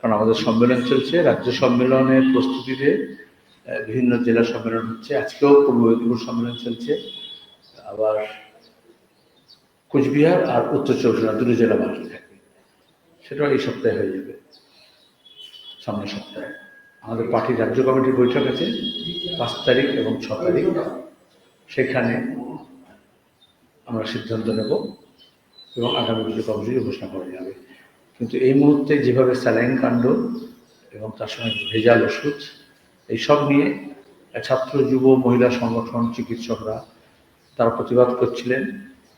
কারণ আমাদের সম্মেলন চলছে, রাজ্য সম্মেলনের প্রস্তুতিতে বিভিন্ন জেলা সম্মেলন হচ্ছে, আজকেও পূর্ব মেদিনীপুর সম্মেলন চলছে, আবার কোচবিহার আর উত্তর চব্বিশ দুটো জেলা বাকি থাকবে সেটাও এই সপ্তাহে হয়ে যাবে, সামনের সপ্তাহে। আমাদের পার্টির রাজ্য কমিটির বৈঠক আছে, পাঁচ তারিখ এবং ছ তারিখ। সেখানে আমরা সিদ্ধান্ত নেব এবং আগামী কিছু কর্মসূচি ঘোষণা করা যাবে। কিন্তু এই মুহূর্তে যেভাবে স্যালাইন কাণ্ড এবং তার সঙ্গে ভেজাল ওষুধ এইসব নিয়ে ছাত্র যুব মহিলা সংগঠন চিকিৎসকরা তারা প্রতিবাদ করছিলেন।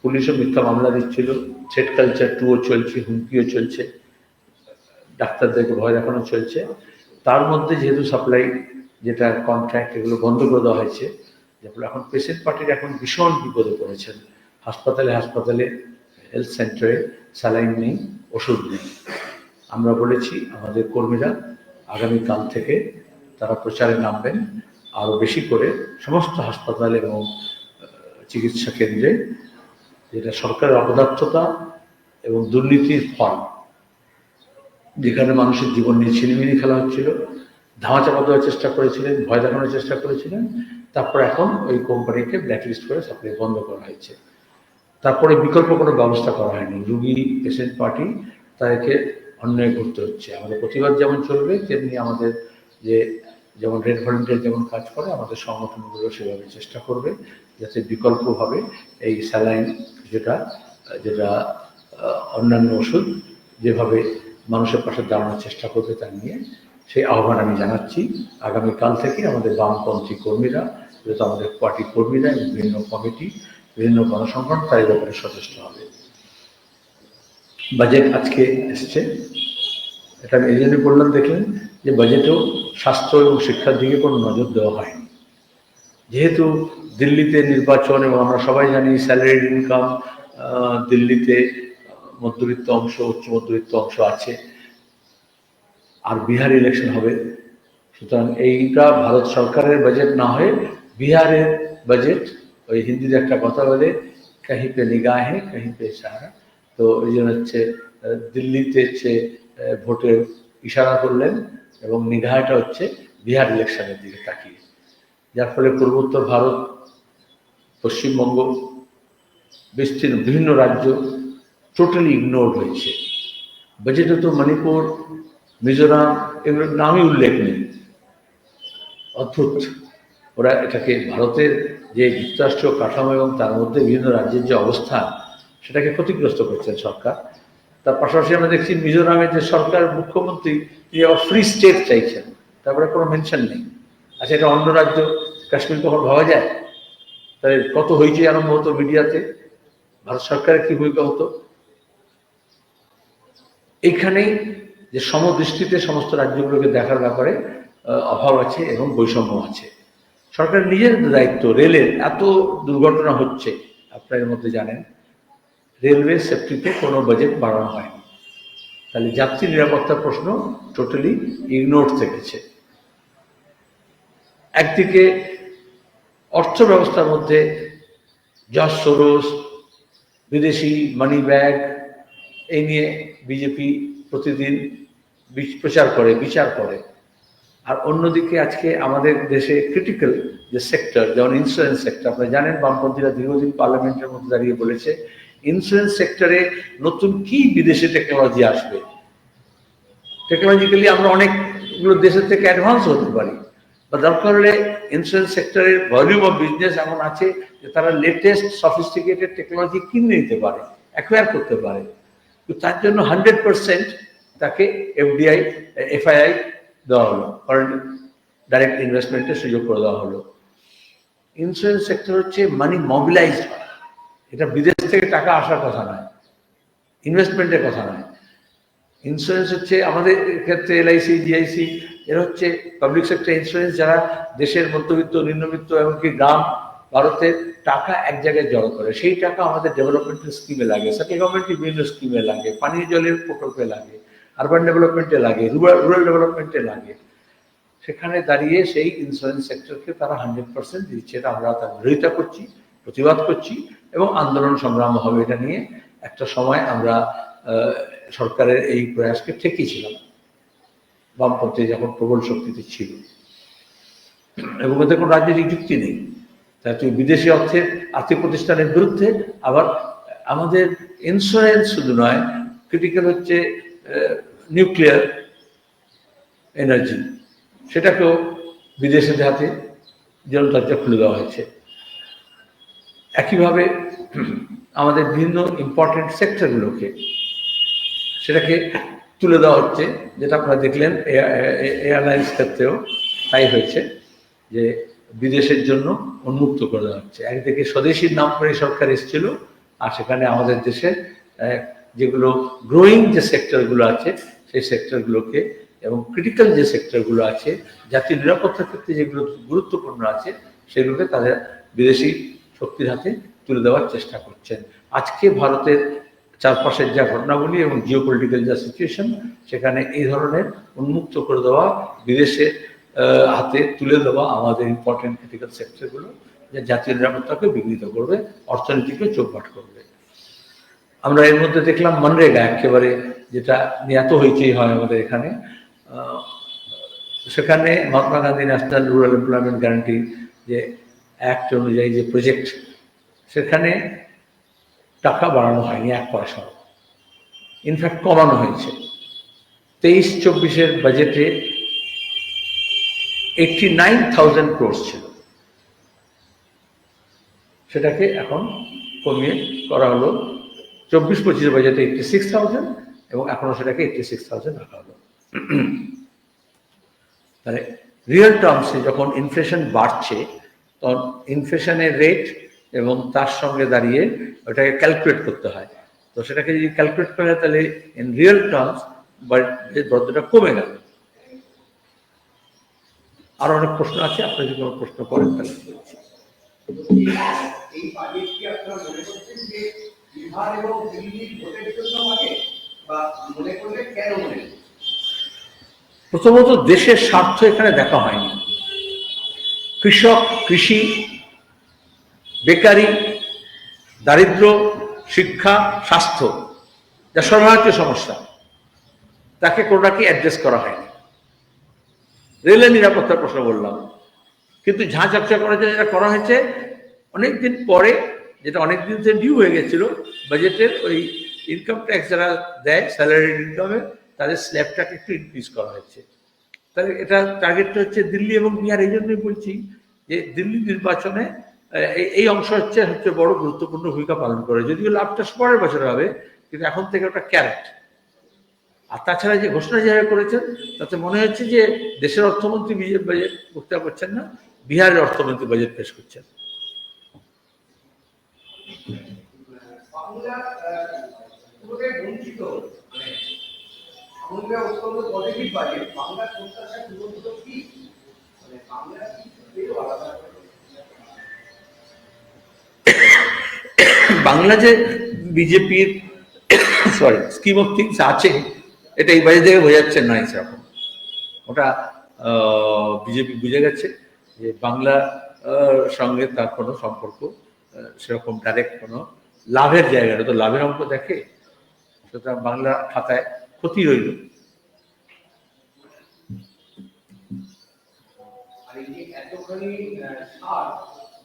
পুলিশও মিথ্যা মামলা দিচ্ছিল। থ্রেড কালচার টুও চলছে, হুমকিও চলছে, ডাক্তারদেরকে ভয় দেখানো চলছে। তার মধ্যে যেহেতু সাপ্লাই যেটা কন্ট্রাক্ট এগুলো বন্ধ করে দেওয়া হয়েছে যার ফলে এখন পেশেন্ট পার্টির এখন ভীষণ বিপদে পড়েছেন। হাসপাতালে হাসপাতালে হেলথ সেন্টারে স্যালাইন নেই। ওষুধ নেই আমরা বলেছি আমাদের কর্মীরা আগামীকাল থেকে তারা প্রচারে নামবেন, আরও বেশি করে সমস্ত হাসপাতাল এবং চিকিৎসা কেন্দ্রে যেটা সরকারের অপদার্থতা এবং দুর্নীতির ফল। যেখানে মানুষের জীবন নিয়ে ছিনিমিনি খেলা হচ্ছিল ধামা চাপা দেওয়ার চেষ্টা করেছিলেন, ভয় দেখানোর চেষ্টা করেছিলেন। তারপর এখন ওই কোম্পানিকে ব্ল্যাকলিস্ট করে সাপ্লাই বন্ধ করা হয়েছে। তারপরে বিকল্প কোনো ব্যবস্থা করা হয়নি। রুগী পেশেন্ট পার্টি তাদেরকে অন্যায় করতে হচ্ছে। আমাদের প্রতিবাদ যেমন চলবে, তেমনি আমাদের যে যেমন রেড ভলেন্টিয়ার যেমন কাজ করে, আমাদের সংগঠনগুলো সেভাবে চেষ্টা করবে যাতে বিকল্পভাবে এই স্যালাইন যেটা যেটা অন্যান্য ওষুধ যেভাবে মানুষের পাশে দাঁড়ানোর চেষ্টা করবে তা নিয়ে সেই আহ্বান আমি জানাচ্ছি। আগামীকাল থেকে আমাদের বামপন্থী কর্মীরা, যেহেতু আমাদের পার্টি কর্মীরা বিভিন্ন কমিটি বিভিন্ন গণসংগঠন তার এই ব্যাপারে সচেষ্ট হবে। বাজেট আজকে এসছে। এটা আমি এই জন্য বললাম, দেখলেন যে বাজেটেও স্বাস্থ্য এবং শিক্ষার দিকে কোনো নজর দেওয়া হয়নি। যেহেতু দিল্লিতে নির্বাচন এবং আমরা সবাই জানি স্যালারি ইনকাম দিল্লিতে মধ্যবিত্ত অংশ, উচ্চ মধ্যবিত্ত অংশ আছে, আর বিহার ইলেকশন হবে। সুতরাং এইটা ভারত সরকারের বাজেট না হয়ে বিহারের বাজেট, ওই হিন্দিতে একটা কথা বলে, কাহি পে নিগাহে, কাহি পে ইশারা তো এই জন্য হচ্ছে দিল্লিতে হচ্ছে ভোটের ইশারা করলেন এবং নিঘাটা হচ্ছে বিহার ইলেকশনের দিকে তাকিয়ে। যার ফলে পূর্বোত্তর ভারত, পশ্চিমবঙ্গ, বিস্তীর্ণ বিভিন্ন রাজ্য টোটালি ইগনোর হয়েছে। বাজেটে তো মণিপুর, মিজোরাম, এগুলোর নামই উল্লেখ নেই। অদ্ভুত। ওরা এটাকে ভারতের যে যুক্তরাষ্ট্রীয় কাঠামো এবং তার মধ্যে বিভিন্ন রাজ্যের যে অবস্থান সেটাকে ক্ষতিগ্রস্ত করছেন সরকার। তার পাশাপাশি আমরা দেখছি মিজোরামের যে সরকার মুখ্যমন্ত্রী তিনি আবার ফ্রি স্টেট চাইছেন তারপরে কোনো মেনশন নেই। আচ্ছা এটা অন্য রাজ্য, কাশ্মীর কখন ভাবা যায়? তাহলে কত হয়েছে আরম্ভ হতো মিডিয়াতে? ভারত সরকারের কি ভূমিকা হতো? এইখানেই যে সমদৃষ্টিতে সমস্ত রাজ্যগুলোকে দেখার ব্যাপারে অভাব আছে এবং বৈষম্য আছে। সরকার নিজের দায়িত্ব, রেলের, এত দুর্ঘটনা হচ্ছে, আপনার মধ্যে জানেন। রেলওয়ে সেফটিতে কোনো বাজেট বাড়ানো হয়নি তাহলে যাত্রী নিরাপত্তার প্রশ্ন টোটালি ইগনোর থেকেছে। একদিকে অর্থ ব্যবস্থার মধ্যে জস সোরস বিদেশি মানি ব্যাগ এই নিয়ে বিজেপি প্রতিদিন প্রচার করে, বিচার করে। আর অন্যদিকে আজকে আমাদের দেশে ক্রিটিক্যাল যে সেক্টর যেমন ইন্স্যুরেন্স সেক্টর আপনারা জানেন বামপন্থীরা দীর্ঘদিন পার্লামেন্টের মধ্যে দাঁড়িয়ে বলেছে ইন্স্যুরেন্স সেক্টরে নতুন কি বিদেশি টেকনোলজি আসবে? টেকনোলজিক্যালি আমরা অনেকগুলো দেশের থেকে অ্যাডভান্স হতে পারি। বা দরকার হলে ইন্স্যুরেন্স সেক্টরের ভলিউম অফ বিজনেস এমন আছে যে তারা লেটেস্ট সফিস্টিকেটেড টেকনোলজি কিনে নিতে পারে অ্যাকোয়ার করতে পারে। তো তার জন্য হান্ড্রেড পার্সেন্ট তাকে এফডিআই এফআইআই দেওয়া হলো ফরেন ডাইরেক্ট ইনভেস্টমেন্টের সুযোগ করে দেওয়া হলো। ইন্স্যুরেন্স সেক্টর হচ্ছে মানি মোবিলাইজ হয়। এটা বিদেশ থেকে টাকা আসার কথা নয় ইনভেস্টমেন্টের কথা নয়। ইন্স্যুরেন্স হচ্ছে আমাদের ক্ষেত্রে এলআইসি জিআইসি এরা হচ্ছে পাবলিক সেক্টর ইন্স্যুরেন্স যারা দেশের মধ্যবিত্ত, নিম্নবিত্ত এমনকি গ্রাম ভারতের টাকা এক জায়গায় জড়ো করে। সেই টাকা আমাদের ডেভেলপমেন্টের স্কিমে লাগে সেন্ট্রাল গভর্নমেন্টের বিভিন্ন স্কিমে লাগে, পানীয় জলের প্রকল্পে লাগে আরবান ডেভেলপমেন্টে লাগে রুরাল ডেভেলপমেন্টে লাগে। সেখানে দাঁড়িয়ে সেই ইন্স্যুরেন্স সেক্টরকে তারা হান্ড্রেড পার্সেন্ট দিচ্ছে, এটা আমরা তার বিরোধিতা করছি। প্রতিবাদ করছি এবং আন্দোলন সংগ্রাম হবে এটা নিয়ে একটা সময় আমরা সরকারের এই প্রয়াসকে ঠেকিয়েছিলাম। বামপন্থী যখন প্রবল শক্তিতে ছিল। এবং ওদের কোনো রাজনৈতিক যুক্তি নেই। তাই তুমি বিদেশি অর্থের আর্থিক প্রতিষ্ঠানের বিরুদ্ধে আবার আমাদের ইন্স্যুরেন্স শুধু নয় ক্রিটিক্যাল হচ্ছে নিউক্লিয়ার এনার্জি সেটাকেও বিদেশের হাতে জনতার্যা খুলে দেওয়া হয়েছে। একইভাবে আমাদের বিভিন্ন ইম্পর্টেন্ট সেক্টরগুলোকে সেটাকে তুলে দেওয়া হচ্ছে যেটা আপনারা দেখলেন এয়ারলাইন্স ক্ষেত্রেও তাই হয়েছে যে বিদেশের জন্য উন্মুক্ত করে দেওয়া হচ্ছে। একদিকে স্বদেশীর নাম করে সরকার এসেছিল আর সেখানে আমাদের আহ, যেগুলো গ্রোয়িং যে সেক্টরগুলো আছে সেই সেক্টরগুলোকে এবং ক্রিটিক্যাল যে সেক্টরগুলো আছে জাতীয় নিরাপত্তার ক্ষেত্রে যেগুলো গুরুত্বপূর্ণ আছে সেগুলোকে তাদের বিদেশি শক্তির হাতে তুলে দেওয়ার চেষ্টা করছেন। আজকে ভারতের চারপাশের যা ঘটনাগুলি এবং জিও পলিটিক্যাল যা সিচুয়েশন সেখানে এই ধরনের উন্মুক্ত করে দেওয়া, বিদেশে হাতে তুলে দেওয়া আমাদের ইম্পর্টেন্ট ক্রিটিক্যাল সেক্টরগুলো যা জাতীয় নিরাপত্তাকে বিঘ্নিত করবে, অর্থনীতিকে চোখপাট করবে। আমরা এর মধ্যে দেখলাম মনরেগা একেবারে, যেটা নিয়ে এত হইচই হয় আমাদের এখানে। সেখানে Mahatma Gandhi national rural employment guarantee যে অ্যাক্ট অনুযায়ী যে প্রজেক্ট সেখানে টাকা বাড়ানো হয়নি এক পয়সা। ইনফ্যাক্ট কমানো হয়েছে। তেইশ চব্বিশের বাজেটে এইটটি নাইন থাউজেন্ড ক্রোর্স ছিল। সেটাকে এখন কমিয়ে করা হলো। চব্বিশ পঁচিশ বাজেটে এইটটি সিক্স থাউজেন্ড এবং এখনও সেটাকে এইটটি সিক্স থাউজেন্ড রাখা হলো। তাহলে রিয়েল টার্মসে যখন ইনফ্লেশন বাড়ছে ইনফ্লেশনের রেট এবং তার সঙ্গে দাঁড়িয়ে ওটাকে ক্যালকুলেট করতে হয়। তো সেটাকে যদি ক্যালকুলেট করা তাহলে ইন রিয়েল টার্মস বদ্ধটা কমে গেল। আরও অনেক প্রশ্ন আছে আপনি যদি কোনো প্রশ্ন করেন তাহলে? প্রথমত দেশের স্বার্থ এখানে দেখা হয়নি। কৃষক, কৃষি, বেকারি, দারিদ্র, শিক্ষা, স্বাস্থ্য, যা সর্বভারতীয় সমস্যা, তাকে কোনোটাকে অ্যাড্রেস করা হয়নি। রেলের নিরাপত্তার প্রশ্ন বললাম। কিন্তু ঝাঁ চর্চা করার জন্য যেটা করা হয়েছে, অনেকদিন পরে, যেটা অনেকদিন থেকে ডিউ হয়ে গেছিল বাজেটের ওই ইনকাম ট্যাক্স যারা দেয় স্যালারি ইনকামে তাদের স্ল্যাবটাকে একটু ইনক্রিজ করা হয়েছে। তাহলে এটা টার্গেটটা হচ্ছে দিল্লি এবং বিহার, এই জন্যই বলছি যে দিল্লি নির্বাচনে এই- অংশ হচ্ছে হচ্ছে বড় গুরুত্বপূর্ণ ভূমিকা পালন করে। যদিও লাভটা পরের বছর হবে, কিন্তু এখন থেকে ওটা ক্যারেট আর তাছাড়া যে ঘোষণা যেভাবে করেছেন, তাতে মনে হচ্ছে যে দেশের অর্থমন্ত্রী বিজেপি বাজেট বক্তৃতা করছেন না, বিহারের অর্থমন্ত্রী বাজেট পেশ করছেন। বাংলা বাংলা অত্যন্ত পজিটিভ পূরণ কি? মানে বাংলা কি? পেয়েও আলাদা বাংলা যে বিজেপির সরি স্কিম অফ থিংস আছে, এটা এই বাজে থেকে বোঝাচ্ছে না সেরকম ওটা বিজেপি বুঝে গেছে যে বাংলা সঙ্গে তার কোনো সম্পর্ক সেরকম ডাইরেক্ট কোনো লাভের জায়গাটা তো লাভের অঙ্ক দেখে সুতরাং বাংলা খাতায় ক্ষতি রইল আর এই যে এতখানি আহ, সার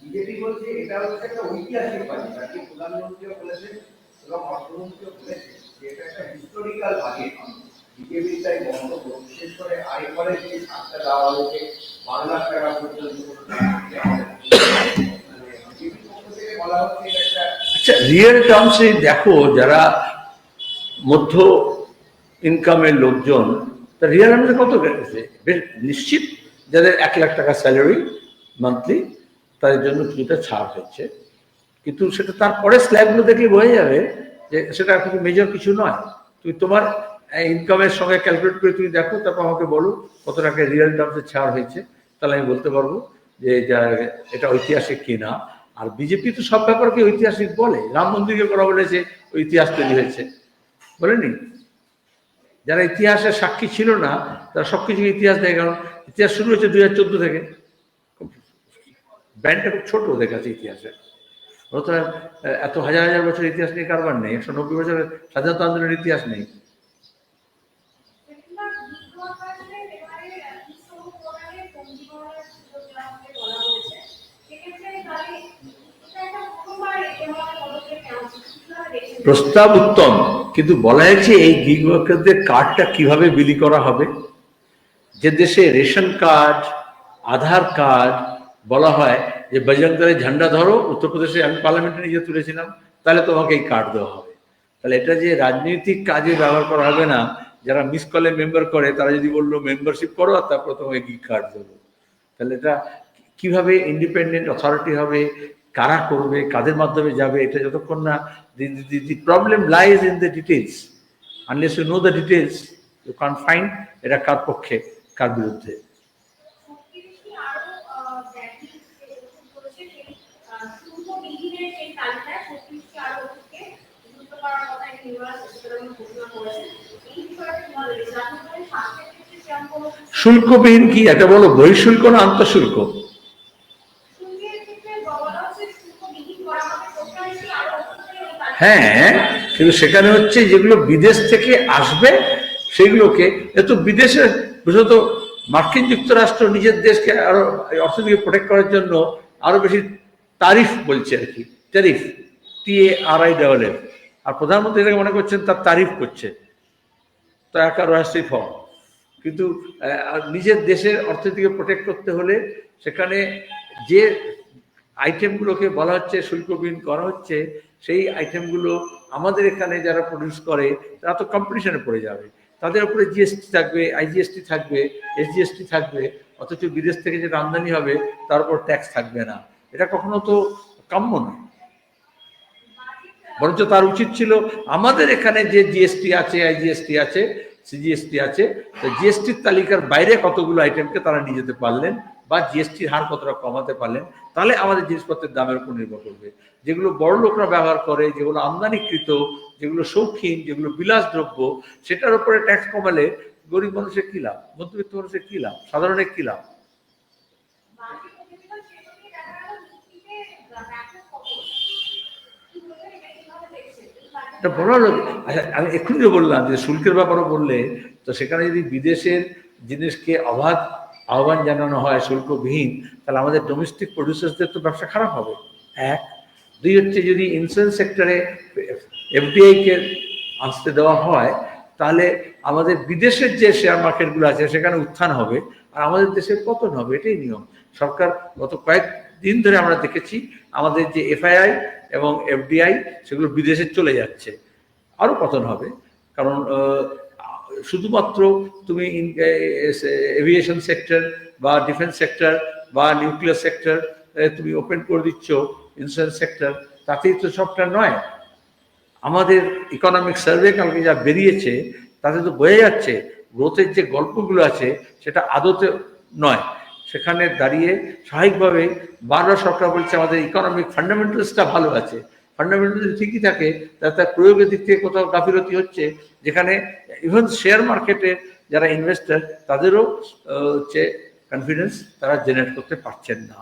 বিজেপি বলছে এটা হচ্ছে একটা ঐতিহাসিক বাজেট আর কি প্রধানমন্ত্রীও বলেছেন এবং অর্থমন্ত্রীও বলেছেন যে এটা একটা হিস্টোরিক্যাল বাজেট বিজেপি তাই বক্তব্য বিশেষ করে আয়করের যে ছাড়টা দেওয়া হয়েছে বারো লাখ টাকা পর্যন্ত। মানে আচ্ছা রিয়েল টার্মসে দেখো যারা মধ্য ইনকামের লোকজন, তা রিয়েল টার্মসে কত গেছে? বেশ নিশ্চিত যাদের এক লাখ টাকা স্যালারি মান্থলি তাদের জন্য কিছুটা ছাড় হচ্ছে কিন্তু সেটা তারপরে স্ল্যাবগুলো দেখলে বোঝা যাবে যে সেটা কিছু মেজর কিছু নয়। তুমি তোমার ইনকামের সঙ্গে ক্যালকুলেট করে তুমি দেখো, তারপর আমাকে বলো কত টাকা রিয়েল টার্মসে ছাড় হয়েছে। তাহলে আমি বলতে পারব যে এটা ঐতিহাসিক কি না আর বিজেপি তো সব ব্যাপারকে ঐতিহাসিক বলে। রাম মন্দিরকে করা বলেছে ইতিহাস তৈরি হয়েছে। বলেনি? যারা ইতিহাসের সাক্ষী ছিল না, তারা সব কিছু ইতিহাস দেয়, কারণ ইতিহাস শুরু হয়েছে দুই হাজার চোদ্দ থেকে। ব্যান্ডটা খুব ছোট ওদের কাছে ইতিহাসে অতএব এত হাজার হাজার বছর ইতিহাস নিয়ে কারবার নেই, একশো নব্বই বছরের স্বাধীনতা আন্দোলনের ইতিহাস নেই। প্রস্তাব উত্তম। কিন্তু বলা হয়েছে এই গিগ ওয়ার্কারদের কার্ডটা কীভাবে বিলি করা হবে? যে দেশে রেশন কার্ড আধার কার্ড বলা হয়, যে বজরংদলে ঝান্ডা ধরো, উত্তরপ্রদেশে আমি পার্লামেন্টে নিজে তুলেছিলাম, তাহলে তোমাকে এই কার্ড দেওয়া হবে। তাহলে এটা যে রাজনৈতিক কাজে ব্যবহার করা হবে না, যারা মিস কলে মেম্বার করে, তারা যদি বলল মেম্বারশিপ করো, আর তারপর তোমাকে গিগ কার্ড দেবো। তাহলে এটা কীভাবে ইন্ডিপেন্ডেন্ট অথরিটি হবে, কারা করবে, কাদের মাধ্যমে যাবে, এটা যতক্ষণ না the problem lies in the details unless you know the details you can find এটা কার পক্ষে কার বিরুদ্ধে। শক্তিশালী আরও আহ, ব্যাংকিং এরকম করেছে সেই আহ, শুল্ক বিহীনের সেই তালিকায় শক্তিশালী আরও ওকে যুক্ত করার কথা একটি নির্বাচন সচেতন ঘোষণা করেছে এই বিষয়টা কীভাবে দেখছেন আপনি বলেন স্বাস্থ্যের ক্ষেত্রে সেরকম কোনো শুল্কবিহীন কি এটা বলো বহিঃশুল্ক না আন্তঃশুল্ক শুল্কের ক্ষেত্রে বলা হচ্ছে শুল্ক বিহীন করা হবে শক্তিশালী আরও ওকে এই তালিকায় হ্যাঁ কিন্তু সেখানে হচ্ছে যেগুলো বিদেশ থেকে আসবে, সেগুলোকে এত বিদেশে বিশেষত মার্কিন যুক্তরাষ্ট্র নিজের দেশকে আরও অর্থনীতিকে প্রোটেক্ট করার জন্য আরও বেশি তারিফ বলছে আর কি tariff T A R I double F আর প্রধানমন্ত্রী এটাকে মনে করছেন তার তারিফ করছে তো একা রহস্যই ফল। কিন্তু নিজের দেশের অর্থনীতিকে প্রোটেক্ট করতে হলে সেখানে যে আইটেমগুলোকে বলা হচ্ছে, শুল্কবিহীন করা হচ্ছে সেই আইটেমগুলো আমাদের এখানে যারা প্রডিউস করে, তারা তো কম্পিটিশনে পড়ে যাবে। তাদের উপরে জিএসটি থাকবে আইজিএসটি থাকবে এসজিএসটি থাকবে, অথচ বিদেশ থেকে যেটা আমদানি হবে, তার উপর ট্যাক্স থাকবে না। এটা কখনো তো কাম্য নয়। বরঞ্চ তার উচিত ছিল আমাদের এখানে যে জিএসটি আছে আইজিএসটি আছে সিজিএসটি আছে, তো জিএসটির তালিকার বাইরে কতগুলো আইটেমকে তারা নিয়ে যেতে পারলেন বা জিএসটির হার কতটা কমাতে পারলেন, তাহলে আমাদের জিনিসপত্রের দামের উপর নির্ভর করবে। যেগুলো বড় লোকরা ব্যবহার করে, যেগুলো আমদানিকৃত, যেগুলো শৌখিন, যেগুলো বিলাসদ্রব্য, সেটার উপরে ট্যাক্স কমালে গরিব মানুষের কি লাভ? মধ্যবিত্ত মানুষের কি লাভ? সাধারণের কি লাভ? এটা বড় আচ্ছা আমি এক্ষুনি বললাম যে শুল্কের ব্যাপারও বললে, তো সেখানে যদি বিদেশের জিনিসকে অবাধ আহ্বান জানানো হয় শুল্কবিহীন, তাহলে আমাদের ডোমেস্টিক প্রডিউসার্সদের তো ব্যবসা খারাপ হবে। এক। দুই হচ্ছে যদি ইন্স্যুরেন্স সেক্টরে এফডিআইকে আসতে দেওয়া হয়, তাহলে আমাদের বিদেশের যে শেয়ার মার্কেটগুলো আছে, সেখানে উত্থান হবে, আর আমাদের দেশের পতন হবে, এটাই নিয়ম। সরকার গত কয়েক দিন ধরে আমরা দেখেছি, আমাদের যে এফআইআই এবং এফডিআই সেগুলো বিদেশে চলে যাচ্ছে। আরও পতন হবে, কারণ শুধুমাত্র তুমি এভিয়েশন সেক্টর বা ডিফেন্স সেক্টর বা নিউক্লিয়ার সেক্টর তুমি ওপেন করে দিচ্ছ ইন্স্যুরেন্স সেক্টর তাতেই তো সবটা নয়। আমাদের ইকোনমিক সার্ভে কালকে যা বেরিয়েছে, তাতে তো বোঝা যাচ্ছে গ্রোথের যে গল্পগুলো আছে, সেটা আদতে নয়। সেখানে দাঁড়িয়ে স্বাভাবিকভাবে বারবার সরকার বলছে আমাদের ইকোনমিক ফান্ডামেন্টালসটা ভালো আছে। ফান্ডামেন্টাল ঠিকই থাকে, তার তার প্রয়োগের দিক থেকে কোথাও গাফিলতি হচ্ছে, যেখানে ইভেন শেয়ার মার্কেটের যারা ইনভেস্টার তাদেরও হচ্ছে কনফিডেন্স তারা জেনারেট করতে পারছেন না।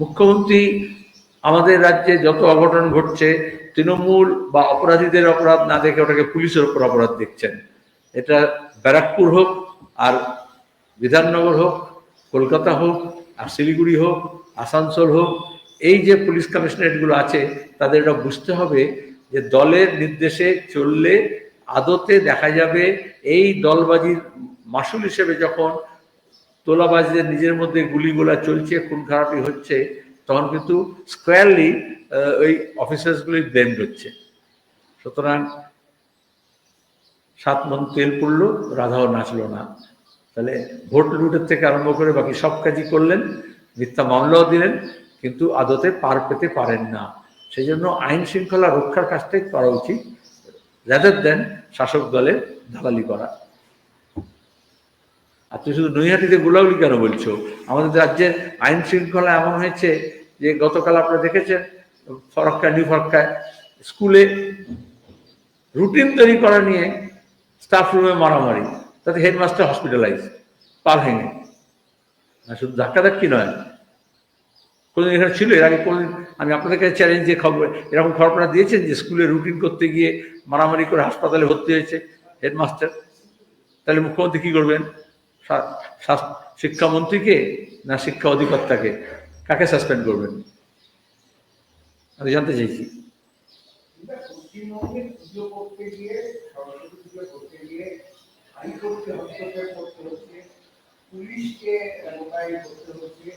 মুখ্যমন্ত্রী, আমাদের রাজ্যে যত অঘটন ঘটছে, তৃণমূল বা অপরাধীদের অপরাধ না দেখে ওটাকে পুলিশের উপর অপরাধ দেখছেন। এটা ব্যারাকপুর হোক আর বিধাননগর হোক, কলকাতা হোক, আর শিলিগুড়ি হোক, আসানসোল হোক, এই যে পুলিশ কমিশনারেটগুলো আছে, তাদের এটা বুঝতে হবে যে দলের নির্দেশে চললে আদতে দেখা যাবে এই দলবাজির মাসুল হিসেবে যখন তোলাবাজদের নিজের মধ্যে গুলিগোলা চলছে খুন খারাপি হচ্ছে, তখন কিন্তু স্কোয়ারলি ওই অফিসার্সগুলি ব্লেমড হচ্ছে। সুতরাং সাত মন তেল পড়ল, রাধাও নাচলো না। তাহলে ভোট লুটের থেকে আরম্ভ করে বাকি সব কাজই করলেন, মিথ্যা মামলাও দিলেন, কিন্তু আদতে পার পেতে পারেন না। সেই জন্য আইন শৃঙ্খলা রক্ষার কাজটাই করা উচিত রাদার দেন শাসক দলের দালালি করা। আর তুমি শুধু নৈহাটিতে গোলাগুলি কেন বলছো? আমাদের রাজ্যের আইন শৃঙ্খলা এমন হয়েছে যে গতকাল আপনারা দেখেছেন ফরক্কা নিউ ফরক্কায় স্কুলে রুটিন তৈরি করা নিয়ে স্টাফ রুমে মারামারি। তাতে হেডমাস্টার হসপিটালাইজ পা ভেঙে। না, শুধু ধাক্কা ধাক্কি নয়। কোনদিন এখানে ছিল, এর আগে কোনদিন আমি আপনাদের কাছে চ্যালেঞ্জ দিয়ে খবর, এরকম খবর আপনারা দিয়েছেন যে স্কুলে রুটিন করতে গিয়ে মারামারি করে হাসপাতালে ভর্তি হয়েছে হেডমাস্টার তাহলে মুখ্যমন্ত্রী কী করবেন? শিক্ষামন্ত্রীকে না শিক্ষা অধিকর্তাকে? কাকে সাসপেন্ড করবেন? আমি জানতে চাইছি সরস্বতী পুজো করতে গিয়ে হাইকোর্টকে হস্তক্ষেপ করতে হচ্ছে, পুলিশকে করতে হচ্ছে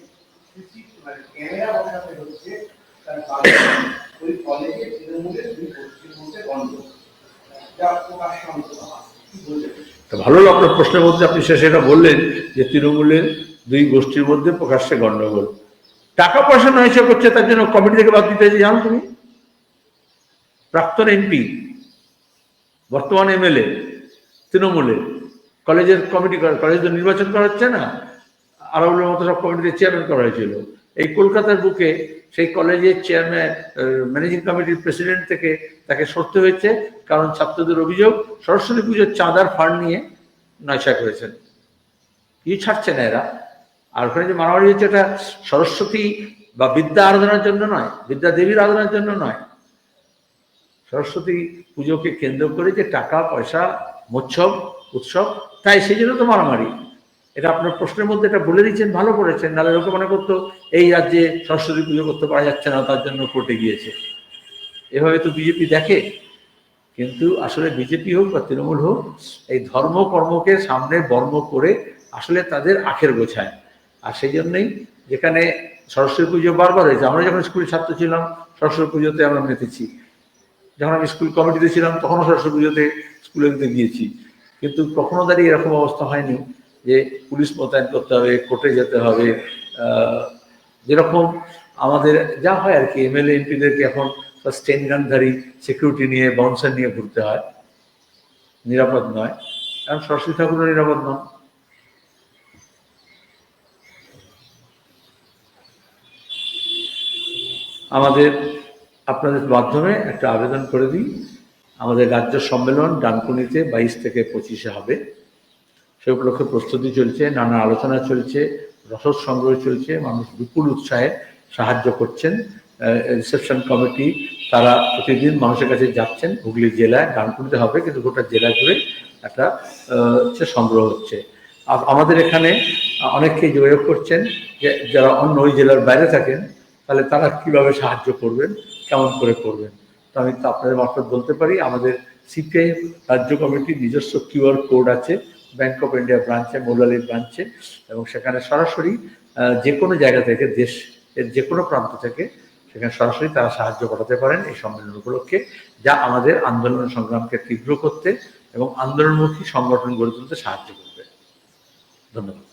সিসি মানে ক্যামেরা বসাতে হচ্ছে, তার কারণে ওই কলেজে তৃণমূলের দুই গন্ডগোল যা ভালো আপনার প্রশ্নের মধ্যে, আপনি শেষে এটা বললেন যে তৃণমূলের দুই গোষ্ঠীর মধ্যে প্রকাশ্যে গন্ডগোল টাকা পয়সা নয় সে করছে, তার জন্য কমিটি থেকে বাদ দিতে হয়েছে জানো তুমি। প্রাক্তন এমপি বর্তমান এমএলএ তৃণমূলের। কলেজের কমিটি করা, কলেজ তো নির্বাচন করা হচ্ছে না। আরবের মতো সব কমিটিতে চেয়ারম্যান করা হয়েছিল। এই কলকাতার বুকে সেই কলেজের চেয়ারম্যান ম্যানেজিং কমিটির প্রেসিডেন্ট থেকে তাকে সরতে হয়েছে, কারণ ছাত্রদের অভিযোগ সরস্বতী পুজোর চাঁদার ফান্ড নিয়ে নয়সা করেছেন। কি ছাড়ছে না এরা? আর ওখানে যে মারামারি হচ্ছে এটা সরস্বতী বা বিদ্যা আরাধনার জন্য নয়, বিদ্যা দেবীর আরাধনার জন্য নয়। সরস্বতী পুজোকে কেন্দ্র করে যে টাকা, পয়সা মোৎসব উৎসব তাই সেই জন্য তো মারামারি। এটা আপনার প্রশ্নের মধ্যে এটা বলে দিচ্ছেন, ভালো করেছেন, নাহলে লোকে মনে করতো এই রাজ্যে সরস্বতী পুজো করতে পারা যাচ্ছে না, তার জন্য কোর্টে গিয়েছে। এভাবে তো বিজেপি দেখে। কিন্তু আসলে বিজেপি হোক বা তৃণমূল হোক, এই ধর্ম কর্মকে সামনে বর্ম করে আসলে তাদের আখের গোছায়। আর সেই জন্যই যেখানে সরস্বতী পুজো বারবার হয়েছে, আমরা যখন স্কুলের ছাত্র ছিলাম, সরস্বতী পুজোতে আমরা মেতেছি। যখন আমি স্কুল কমিটিতে ছিলাম, তখনও সরস্বতী পুজোতে স্কুলে গিয়েছি। কিন্তু কখনো দাঁড়িয়ে এরকম অবস্থা হয়নি যে পুলিশ মোতায়েন করতে হবে, কোর্টে যেতে হবে যেরকম আমাদের যা হয় আর কি এমএলএ এমপিদেরকে এখন স্টেন গানধারী সিকিউরিটি নিয়ে বাউন্সার নিয়ে ঘুরতে হয়। নিরাপদ নয়, কারণ সরস্বতী ঠাকুরও নিরাপদ নন। আমাদের আপনাদের মাধ্যমে একটা আবেদন করে দিই। আমাদের রাজ্য সম্মেলন ডানকুনিতে বাইশ থেকে পঁচিশে হবে। সে উপলক্ষে প্রস্তুতি চলছে, নানা আলোচনা চলছে, রসদ সংগ্রহ চলছে, মানুষ বিপুল উৎসাহে সাহায্য করছেন। রিসেপশন কমিটি, তারা প্রতিদিন মানুষের কাছে যাচ্ছেন। হুগলি জেলায়, ডানকুনিতে হবে, কিন্তু গোটা জেলা জুড়ে একটা হচ্ছে সংগ্রহ হচ্ছে। আমাদের এখানে অনেকেই যোগাযোগ করছেন যে, যারা অন্য ওই জেলার বাইরে থাকেন, তাহলে তারা কীভাবে সাহায্য করবেন, কেমন করে করবেন? তো আমি তো আপনাদের মারফত বলতে পারি। আমাদের সিপিআই রাজ্য কমিটির নিজস্ব কিউআর কোড আছে ব্যাংক অফ ইন্ডিয়া ব্রাঞ্চে মৌলালির ব্রাঞ্চে এবং সেখানে সরাসরি যে কোনো জায়গা থেকে দেশ, এর যে কোনো প্রান্ত থেকে সেখানে সরাসরি তারা সাহায্য করাতে পারেন এই সম্মেলন উপলক্ষে, যা আমাদের আন্দোলন সংগ্রামকে তীব্র করতে এবং আন্দোলনমুখী সংগঠন গড়ে তুলতে সাহায্য করবে। ধন্যবাদ।